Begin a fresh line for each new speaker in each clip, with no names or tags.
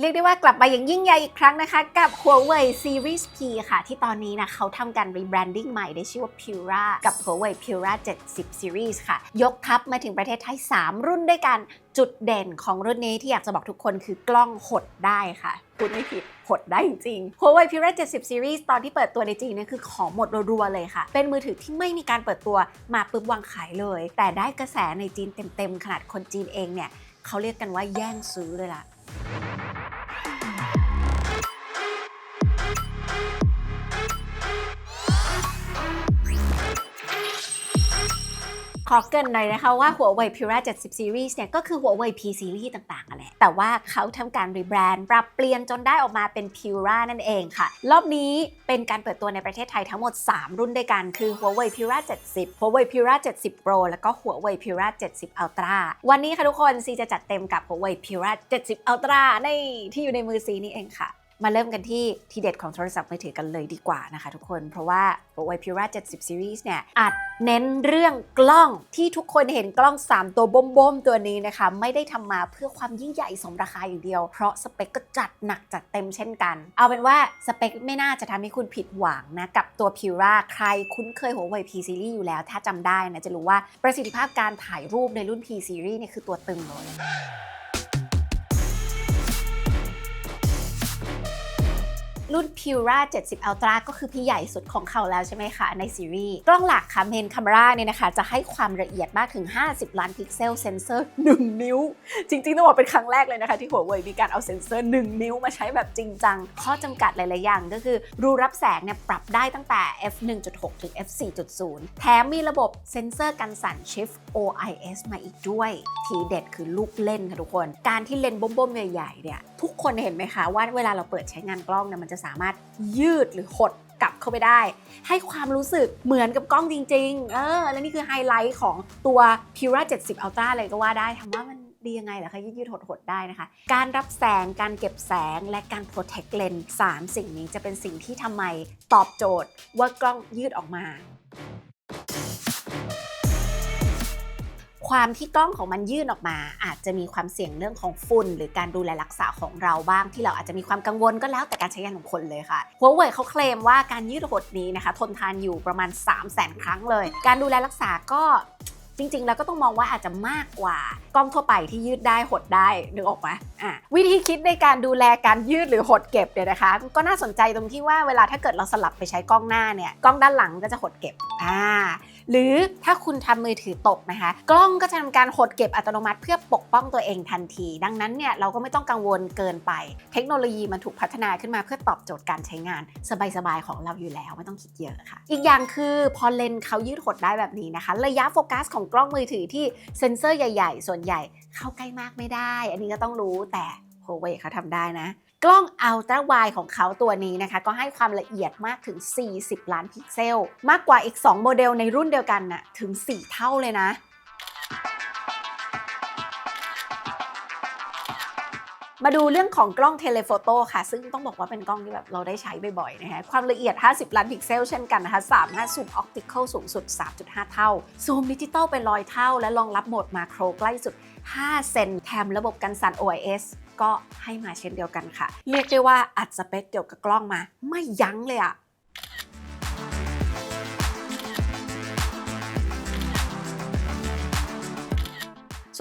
เรียกได้ว่ากลับมาอย่างยิ่งใหญ่อีกครั้งนะคะ กับ Huawei Series P ค่ะ ที่ตอนนี้นะเขาทำการ rebranding ใหม่ได้ชื่อว่า Pura กับ Huawei Pura 70 Series ค่ะ ยกทัพมาถึงประเทศไทย 3 รุ่นด้วยกันจุดเด่นของรุ่นนี้ที่อยากจะบอกทุกคนคือกล้องหดได้ค่ะพูดไม่ผิดหดได้จริงๆ Huawei Pura 70 Series ตอนที่เปิดตัวในจีนเนี่ยคือของหมดรัวๆเลยค่ะ เป็นมือถือที่ไม่มีการเปิดตัวมาปุ๊บวางขายเลย แต่ได้กระแสในจีนเต็มๆ ขนาดคนจีนเองเนี่ยเขาเรียกกันว่าแย่งซื้อเลยล่ะ ขอเกินหน่อยนะคะว่า Huawei Pura 70 Series เนี่ยก็คือ Huawei P Series ต่างๆอะแหละ แต่ว่าเขาทำการรีแบรนด์ปรับเปลี่ยนจนได้ออกมาเป็น Pura นั่นเองค่ะ รอบนี้เป็นการเปิดตัวในประเทศไทยทั้งหมด 3 รุ่นด้วยกันคือ Huawei Pura 70 Huawei Pura 70 Pro แล้วก็ Huawei Pura 70 Ultra วันนี้ค่ะทุกคนซีจะจัดเต็มกับ Huawei Pura 70 Ultra ในที่อยู่ในมือซีนี่เองค่ะ มาเริ่มกันที่ทีเด็ดของโทรศัพท์มือถือกันเลยดีกว่านะคะทุกคน เพราะว่า Huawei Pura 70 Series เนี่ยอัดเน้นเรื่องกล้องที่ทุกคนเห็นกล้อง 3 ตัวบ้มๆตัวนี้นะคะ ไม่ได้ทำมาเพื่อความยิ่งใหญ่สมราคาอย่างเดียว เพราะสเปคก็จัดหนักจัดเต็มเช่นกัน เอาเป็นว่าสเปคไม่น่าจะทำให้คุณผิดหวังนะ กับตัว Pura ใครคุ้นเคย Huawei P Series อยู่แล้ว ถ้าจำได้นะจะรู้ว่าประสิทธิภาพการถ่ายรูปในรุ่น P Series เนี่ยคือตัวตึงเลย รุ่น Pura 70 Ultra ก็คือพี่ใหญ่สุดของเขาแล้วใช่ไหมคะในซีรีส์ กล้องหลักค่ะเมนคา m ราเนี่ยนะคะ จะให้ความละเอียดมากถึง 50 ล้านพิกเซลเซนเซอร์ 1 นิ้ว จริงๆ ต้องบอกเป็นครั้งแรกเลยนะคะ ที่หัวเว่ยมีการเอาเซนเซอร์ 1 นิ้วมาใช้แบบจริงจัง ข้อจำกัดหลายๆ อย่างก็คือ รูรับแสงเนี่ยปรับได้ตั้งแต่ f 1.6ถึง f 4.0แถมมีระบบเซนเซอร์กันสั่น Shift OIS มาอีกด้วย ทีเด็ดคือลูกเล่นค่ะทุกคน การที่เลนส์บ้มๆใหญ่ๆเนี่ย ทุกคนเห็นไหมคะว่าเวลาเราเปิดใช้งานกล้องเนี่ยมันจะสามารถยืดหรือหดกลับเข้าไปได้ ให้ความรู้สึกเหมือนกับกล้องจริง ๆ เออ และนี่คือไฮไลท์ของตัว Pura 70 Ultra เลยก็ว่าได้ถามว่ามันดียังไงเหรอคะยืดยืดหดหดได้นะคะ การรับแสงการเก็บแสงและการ protect lens 3 สิ่งนี้จะเป็นสิ่งที่ทำไมตอบโจทย์ว่ากล้องยืดออกมา ความที่กล้องของมันยื่นออกมา อาจจะมีความเสี่ยงเรื่องของฝุ่น หรือการดูแลรักษาของเราบ้าง ที่เราอาจจะมีความกังวลก็แล้วแต่การใช้งานของคนเลยค่ะหัวเว่ยเขาเคลมว่าการยืดหดนี้นะคะ ทนทานอยู่ประมาณ 3 0 0 0 0 0 ครั้งเลย การดูแลรักษาก็จริงๆ แล้วก็ต้องมองว่าอาจจะมากกว่ากล้องทั่วไปที่ยืดได้หดได้นึกออกไหมอะวิธีคิดในการดูแลการยืดหรือหดเก็บเนี่ยนะคะ ก็น่าสนใจตรงที่ว่าเวลาถ้าเกิดเราสลับไปใช้กล้องหน้าเนี่ยกล้องด้านหลังก็จะหดเก็บอ่า หรือถ้าคุณทำมือถือตกนะคะ กล้องก็จะทำการหดเก็บอัตโนมัติเพื่อปกป้องตัวเองทันที ดังนั้นเนี่ยเราก็ไม่ต้องกังวลเกินไป เทคโนโลยีมันถูกพัฒนาขึ้นมาเพื่อตอบโจทย์การใช้งาน สบายๆของเราอยู่แล้วไม่ต้องคิดเยอะค่ะ อีกอย่างคือพอเลนส์เขายืดหดได้แบบนี้นะคะ ระยะโฟกัสของกล้องมือถือที่เซ็นเซอร์ใหญ่ ๆ ส่วนใหญ่เข้าใกล้มากไม่ได้ อันนี้ก็ต้องรู้แต่ Huawei เขาทำได้นะ กล้อง Ultra Wide ของเขาตัวนี้นะคะ ก็ให้ความละเอียดมากถึง 40 ล้านพิกเซล มากกว่าอีก 2 โมเดลในรุ่นเดียวกันน่ะถึง 4 เท่าเลยนะมาดูเรื่องของกล้องเทเลโฟโต้ค่ะ ซึ่งต้องบอกว่าเป็นกล้องที่แบบเราได้ใช้บ่อยๆนะคะความละเอียด 50 ล้านพิกเซลเช่นกันนะคะสามารถซูมออปติคอลสูงสุด 3.5 เท่า ซูมดิจิตอลเป็นร้อยเท่า และรองรับโหมดมาโครใกล้สุด 5 เซนแถมระบบกันสั่น OIS ก็ให้มาเช่นเดียวกันค่ะ เรียกได้ว่าอัดสเปคเกี่ยวกับกล้องมา ไม่ยั้งเลยอะ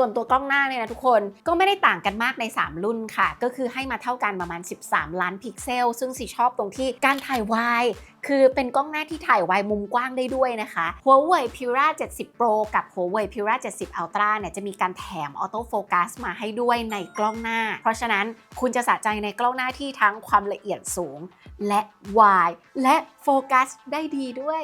ส่วนตัวกล้องหน้าเนี่ยนะทุกคนก็ไม่ได้ต่างกันมากใน 3 รุ่นค่ะ ก็คือให้มาเท่ากันประมาณ 13 ล้านพิกเซล ซึ่งสีชอบตรงที่การถ่ายวายคือเป็นกล้องหน้าที่ถ่ายวายมุมกว้างได้ด้วยนะคะ Huawei Pura 70 Pro กับ Huawei Pura 70 Ultra เนี่ยจะมีการแถมออโต้โฟกัสมาให้ด้วยในกล้องหน้า เพราะฉะนั้นคุณจะสะใจในกล้องหน้าที่ทั้งความละเอียดสูง และวายและโฟกัสได้ดีด้วย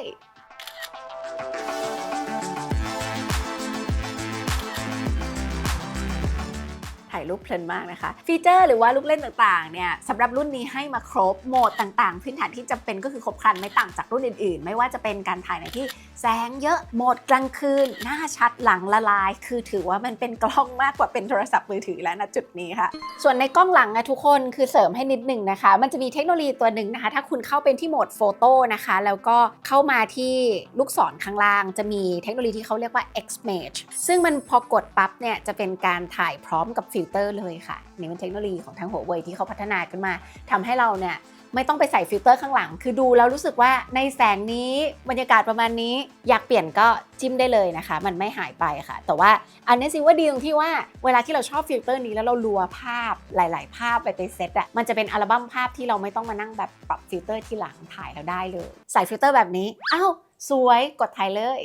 รูปเพลินมากนะคะ ฟีเจอร์หรือว่าลูกเล่นต่างๆเนี่ยสำหรับรุ่นนี้ให้มาครบโหมดต่างๆ พื้นฐานที่จำเป็นก็คือครบครันไม่ต่างจากรุ่นอื่นๆ ไม่ว่าจะเป็นการถ่ายในที่ แสงเยอะโหมดกลางคืน หน้าชัดหลังละลาย คือถือว่ามันเป็นกล้องมากกว่าเป็นโทรศัพท์มือถือแล้วนะจุดนี้ค่ะ ส่วนในกล้องหลังนะทุกคนคือเสริมให้นิดหนึ่งนะคะ มันจะมีเทคโนโลยีตัวหนึ่งนะคะ ถ้าคุณเข้าเป็นที่โหมดโฟโต้นะคะ แล้วก็เข้ามาที่ลูกศรข้างล่าง จะมีเทคโนโลยีที่เขาเรียกว่า X-Mage ซึ่งมันพอกดปั๊บเนี่ยจะเป็นการถ่ายพร้อมกับฟิลเตอร์เลยค่ะนี่เป็นเทคโนโลยีของทางหัวเว่ยที่เขาพัฒนาขึ้นมาทำให้เราเนี่ยไม่ต้องไปใส่ฟิลเตอร์ข้างหลัง คือดูแล้วรู้สึกว่าในแสงนี้บรรยากาศประมาณนี้ อยากเปลี่ยนก็จิ้มได้เลยนะคะ มันไม่หายไปค่ะ แต่ว่าอันนี้สิว่าดีตรงที่ว่าเวลาที่เราชอบฟิลเตอร์นี้แล้วเรารัวภาพหลาย ๆ ภาพไปไปเซตอะมันจะเป็นอัลบั้มภาพที่เราไม่ต้องมานั่งแบบปรับฟิลเตอร์ที่หลังถ่ายแล้วได้เลย ใส่ฟิลเตอร์แบบนี้อ้าวสวยกดถ่ายเลย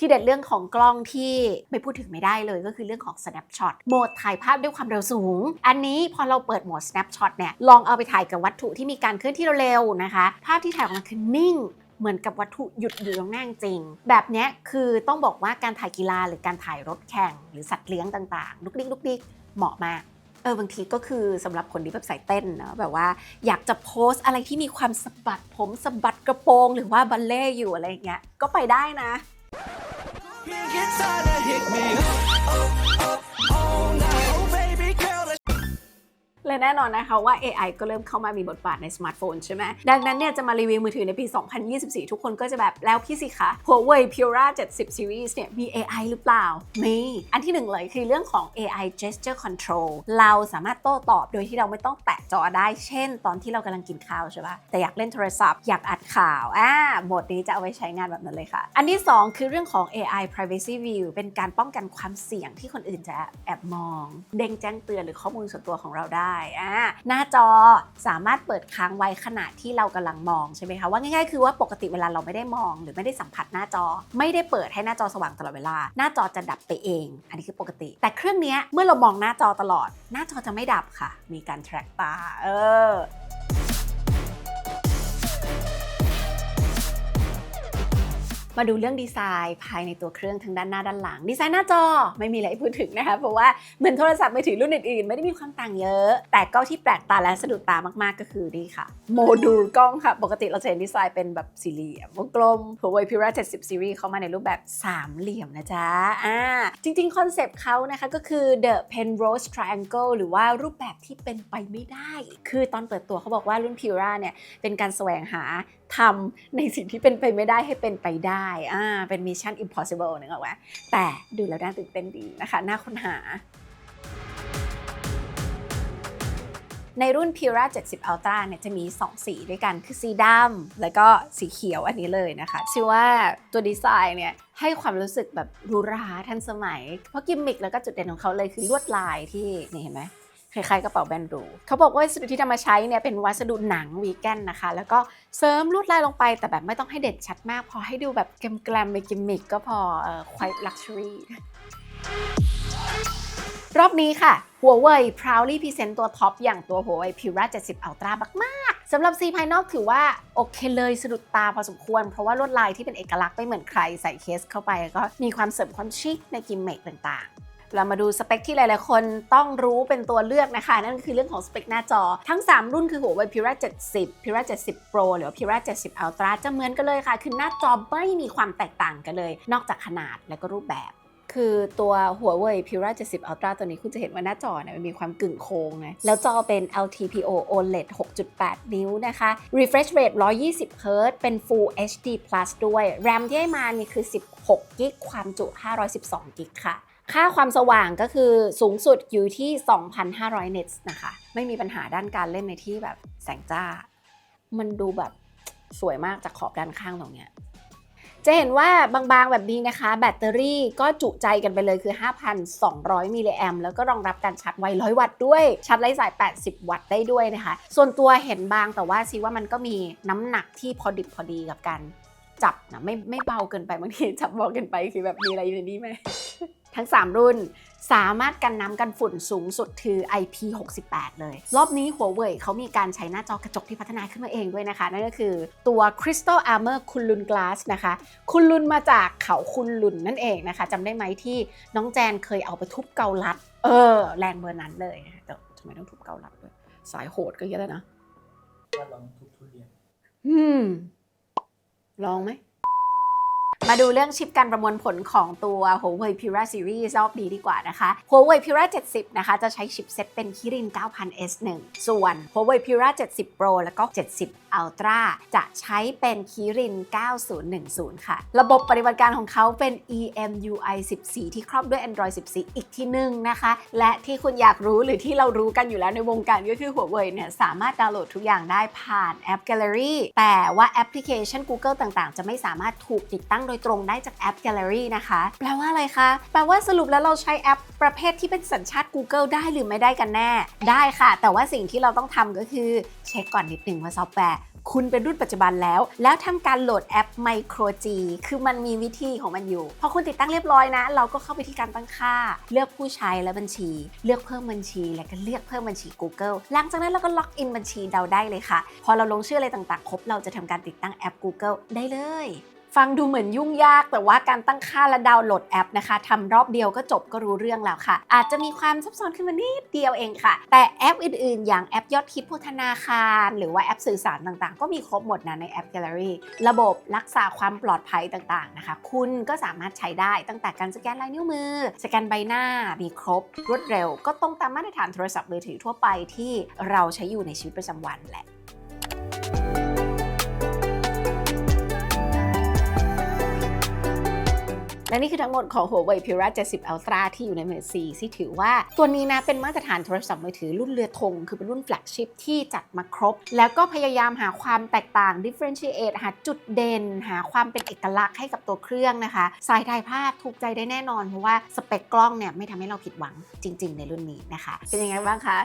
ที่เด็ดเรื่องของกล้องที่ไม่พูดถึงไม่ได้เลยก็คือเรื่องของ snapshot โหมดถ่ายภาพด้วยความเร็วสูง อันนี้พอเราเปิดโหมด snapshot เนี่ยลองเอาไปถ่ายกับวัตถุที่มีการเคลื่อนที่เร็วๆนะคะ ภาพที่ถ่ายออกมาคือนิ่งเหมือนกับวัตถุหยุดอยู่ตรงหน้าจริง แบบนี้คือต้องบอกว่าการถ่ายกีฬาหรือการถ่ายรถแข่ง หรือสัตว์เลี้ยงต่างๆ ลุกดิ๊กลุกดิ๊กเหมาะมากเออบางทีก็คือสำหรับคนที่แบบสายเต้นเนอะแบบว่าอยากจะโพสอะไรที่มีความสะบัดผมสะบัดกระโปรง หรือว่าบัลเล่ต์อยู่อะไรอย่างเงี้ยก็ไปได้นะ
Pink inside to hit me. Up, up, up
และแน่นอนนะคะว่า AI ก็เริ่มเข้ามามีบทบาทในสมาร์ทโฟนใช่ไหมดังนั้นเนี่ยจะมารีวิวมือถือในปี 2024 ทุกคนก็จะแบบแล้วพี่สิคะ Huawei Pura 70 Series เนี่ยมี AI หรือเปล่ามีอันที่หนึ่งเลยคือเรื่องของ AI gesture control เราสามารถโต้ตอบโดยที่เราไม่ต้องแตะจอได้ เช่น ตอนที่เรากำลังกินข้าวใช่ปะแต่อยากเล่นโทรศัพท์อยากอัดข่าวอ่าโหมดนี้จะเอาไว้ใช้งานแบบนั้นเลยค่ะ อันที่สองคือเรื่องของ AI privacy view เป็นการป้องกันความเสี่ยงที่คนอื่นจะแอบมอง เด้งแจ้งเตือนหรือข้อมูลส่วนตัวของเราได้อ่าหน้าจอสามารถเปิดค้างไว้ขณะที่เรากำลังมองใช่ไหมคะว่าง่ายๆคือว่าปกติเวลาเราไม่ได้มอง หรือไม่ได้สัมผัสหน้าจอ ไม่ได้เปิดให้หน้าจอสว่างตลอดเวลา หน้าจอจะดับไปเอง อันนี้คือปกติ แต่เครื่องนี้เมื่อเรามองหน้าจอตลอด หน้าจอจะไม่ดับค่ะ มีการ track ตาเออ มาดูเรื่องดีไซน์ภายในตัวเครื่องทั้งด้านหน้าด้านหลัง ดีไซน์หน้าจอไม่มีอะไรพูดถึงนะคะเพราะว่าเหมือนโทรศัพท์มือถือรุ่นอื่นๆ ไม่ได้มีความต่างเยอะ แต่ก็ที่แปลกตาและสะดุดตามากๆก็คือนี่ค่ะ โมดูลกล้องค่ะ ปกติเราจะเห็นดีไซน์เป็นแบบสี่เหลี่ยมวงกลม Huawei Pura 70 Series เข้ามาในรูปแบบสามเหลี่ยมนะจ๊ะอ่าจริงๆคอนเซปต์เขานะคะก็คือ the Penrose Triangle หรือว่ารูปแบบที่เป็นไปไม่ได้ คือตอนเปิดตัวเขาบอกว่ารุ่น Pura เนี่ยเป็นการแสวงหา ทำในสิ่งที่เป็นไปไม่ได้ให้เป็นไปได้อ่าเป็น Mission Impossible นึกออกไหมแต่ดูแล้วน่าตื่นเต้นดีนะคะ น่าค้นหาในรุ่น Pura 70 Ultra เนี่ยจะมี 2 สีด้วยกันคือสีดำแล้วก็สีเขียวอันนี้เลยนะคะ ชื่อว่าตัวดีไซน์เนี่ยให้ความรู้สึกแบบหรูหราทันสมัย เพราะกิมมิคแล้วก็จุดเด่นของเขาเลยคือลวดลายที่นี่เห็นไหม คล้ายๆกระเป๋าแบนหรูเขาบอกว่าวัสดุที่นำมาใช้เนี่ยเป็นวัสดุหนังวีแกนนะคะ แล้วก็เสริมลวดลายลงไป แต่แบบไม่ต้องให้เด่นชัดมาก พอให้ดูแบบแกลมๆมีกิมมิคก็พอเอ่อ quite luxury รอบนี้ค่ะ Huawei proudly present ตัวท็อปอย่างตัว Huawei Pura 70 Ultra มากๆสำหรับสีภายนอกถือว่าโอเคเลยสะดุดตาพอสมควร เพราะว่าลวดลายที่เป็นเอกลักษณ์ไม่เหมือนใครใส่เคสเข้าไปก็มีความเสริมความชิคในกิมมิคต่างๆ เรามาดูสเปคที่หลาย ๆ คนต้องรู้เป็นตัวเลือกนะคะ นั่นก็คือเรื่องของสเปคหน้าจอ ทั้ง 3 รุ่นคือหัว Huawei Pura 70 Pura 70 Pro หรือว่า Pura 70 Ultra จะเหมือนกันเลยค่ะ คือหน้าจอไม่มีความแตกต่างกันเลย นอกจากขนาดและก็รูปแบบคือตัว Huawei Pura 70 Ultra ตัวนี้คุณจะเห็นว่าหน้าจอเนี่ยมันมีความกึ่งโค้งนะ แล้วจอเป็น LTPO OLED 6.8 นิ้วนะคะ refresh rate 120 Hz เป็น Full HD Plus ด้วย RAM ที่ให้มานี่คือ 16กิกความจุ 512กิกค่ะ ค่าความสว่างก็คือสูงสุดอยู่ที่ 2,500 nits นะคะ ไม่มีปัญหาด้านการเล่นในที่แบบแสงจ้า มันดูแบบสวยมากจากขอบด้านข้างตรงเนี้ยจะเห็นว่าบางๆแบบนี้นะคะ แบตเตอรี่ก็จุใจกันไปเลยคือ 5,200 มิลลิแอมแล้วก็รองรับการชาร์จไว 100 วัตต์ด้วย ชาร์จไร้สาย 80 วัตต์ได้ด้วยนะคะ ส่วนตัวเห็นบางแต่ว่าซีว่ามันก็มีน้ำหนักที่พอดิบพอดีกับการ จับนะไม่ไม่เบาเกินไปบางทีจับเบาเกินไปคือแบบมีอะไรอยู่ในนี้ไหมทั้ง 3 รุ่นสามารถกันน้ำกันฝุ่นสูงสุดคือ IP68 เลย รอบนี้ Huawei เขามีการใช้หน้าจอกระจกที่พัฒนาขึ้นมาเองด้วยนะคะ นั่นก็คือตัว Crystal Armor คุณลุน Glass นะคะ คุณลุนมาจากเขาคุณลุนนั่นเองนะคะจำได้ไหมที่น้องแจนเคยเอาไปทุบเกาลัด เออ แรงเบอร์นั้นเลยแต่ทำไมต้องทุบเกาลัดด้วย สายโหดก็เยอะแล้วนะ
ว่าลองทุบทุเรียน
อืม ลองไหม มาดูเรื่องชิปการประมวลผลของตัว Huawei Pura Series รอบนี้ดีกว่านะคะ Huawei Pura 70 นะคะ จะใช้ชิปเซ็ตเป็น Kirin 9000S1 ส่วน Huawei Pura 70 Pro แล้วก็ 70 Ultra จะใช้เป็น Kirin 9010 ค่ะ ระบบปฏิบัติการของเขาเป็น EMUI 14 ที่ครอบด้วย Android 14 อีกที่หนึ่งนะคะ และที่คุณอยากรู้หรือที่เรารู้กันอยู่แล้วในวงการก็คือ Huawei เนี่ยสามารถดาวน์โหลดทุกอย่างได้ผ่านแอป Gallery แต่ว่าแอปพลิเคชัน Google ต่างๆ จะไม่สามารถถูกติดตั้งโดยตรงได้จากแอป Gallery นะคะ แปลว่าอะไรคะ แปลว่าสรุปแล้วเราใช้แอปประเภทที่เป็นสัญชาติ Google ได้หรือไม่ได้กันแน่ ได้ค่ะ แต่ว่าสิ่งที่เราต้องทำก็คือเช็คก่อนนิดหนึ่งว่าซอฟต์แวร์คุณเป็นรุ่นปัจจุบันแล้ว แล้วทำการโหลดแอป Micro G คือมันมีวิธีของมันอยู่ พอคุณติดตั้งเรียบร้อยนะ เราก็เข้าไปที่การตั้งค่า เลือกผู้ใช้และบัญชี เลือกเพิ่มบัญชี แล้วก็เลือกเพิ่มบัญชี Google หลังจากนั้นเราก็ล็อกอินบัญชีเราได้เลยค่ะ พอเราลงชื่ออะไรต่างๆ ครบ เราจะทำการติดตั้งแอป Google ได้เลย ฟังดูเหมือนยุ่งยาก แต่ว่าการตั้งค่าและดาวน์โหลดแอปนะคะทำรอบเดียวก็จบก็รู้เรื่องแล้วค่ะ อาจจะมีความซับซ้อนขึ้นมานิดเดียวเองค่ะ แต่แอปอื่นๆ อย่างแอปยอดฮิตพวกธนาคาร หรือว่าแอปสื่อสารต่างๆ ก็มีครบหมดนะในแอป Gallery ระบบรักษาความปลอดภัยต่างๆนะคะ คุณก็สามารถใช้ได้ตั้งแต่การสแกนลายนิ้วมือ สแกนใบหน้ามีครบ รวดเร็ว ก็ตรงตามมาตรฐานโทรศัพท์มือถือทั่วไปที่เราใช้อยู่ในชีวิตประจำวันแหละ และนี่คือทั้งหมดของ Huawei Pura 70 Ultra ที่อยู่ในมือ C ที่ถือว่าตัวนี้นะเป็นมาตรฐานโทรศัพท์มือถือรุ่นเรือธง คือเป็นรุ่นแฟลกชิพที่จัดมาครบ แล้วก็พยายามหาความแตกต่าง differentiate หาจุดเด่น หาความเป็นเอกลักษณ์ให้กับตัวเครื่องนะคะสายถ่ายภาพถูกใจได้แน่นอนเพราะว่าสเปคกล้องเนี่ยไม่ทำให้เราผิดหวังจริง ๆ ในรุ่นนี้นะคะ เป็นยังไงบ้างคะ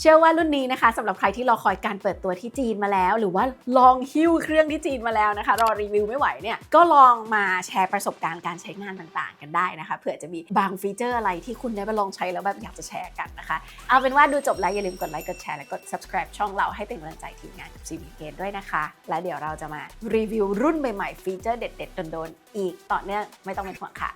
เชื่อว่ารุ่นนี้นะคะสำหรับใครที่รอคอยการเปิดตัวที่จีนมาแล้ว หรือว่าลองหิ้วเครื่องที่จีนมาแล้วนะคะ รอรีวิวไม่ไหวเนี่ยก็ลองมาแชร์ประสบการณ์การใช้งานต่างๆ กันได้นะคะเผื่อจะมีบางฟีเจอร์อะไรที่คุณได้ไปลองใช้แล้วแบบอยากจะแชร์กันนะคะ เอาเป็นว่าดูจบแล้วอย่าลืมกดไลค์กดแชร์และกด subscribe ช่องเราให้เป็นกำลังใจทีมงานกับ CB g a m e ด้วยนะคะ และเดี๋ยวเราจะมารีวิวรุ่นใหม่ๆฟีเจอร์เด็ดๆโดนๆอีกต่อเนื่องไม่ต้องเป็นห่วงค่ะ